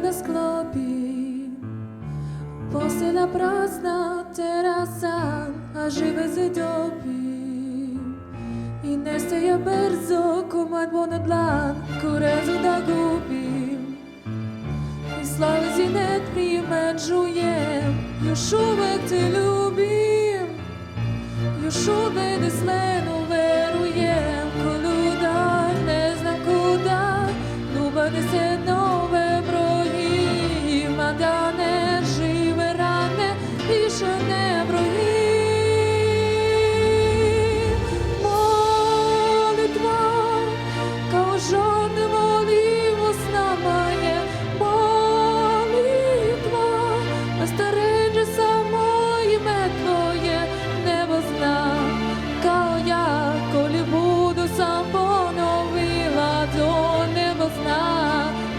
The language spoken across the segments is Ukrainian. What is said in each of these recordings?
до sklopi Posela prazna terasa, a żywe zidopi I ne staje berzo, kumad bonad lan, kurezu da gubim I slavi zinet primeđujem, još uvek te ljubim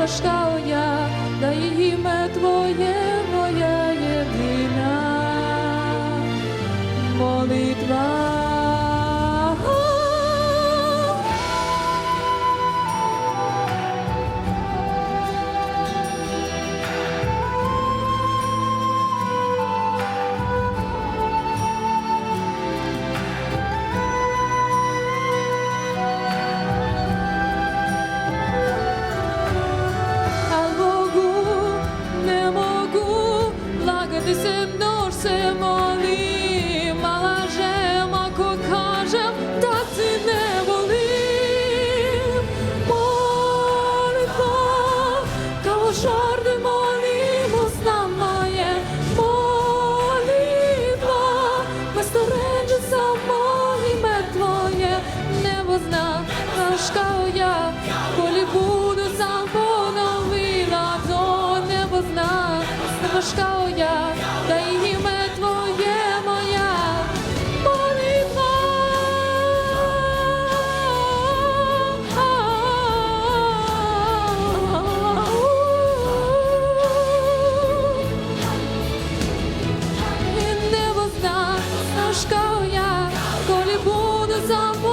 благоштання, да имя ім'я Твоє, моя єдина молитва. чорний молимо знамає молитва, Восторежиться молиме Твоє, небо важка я, коли буду законовина, то небо зна важка я. someone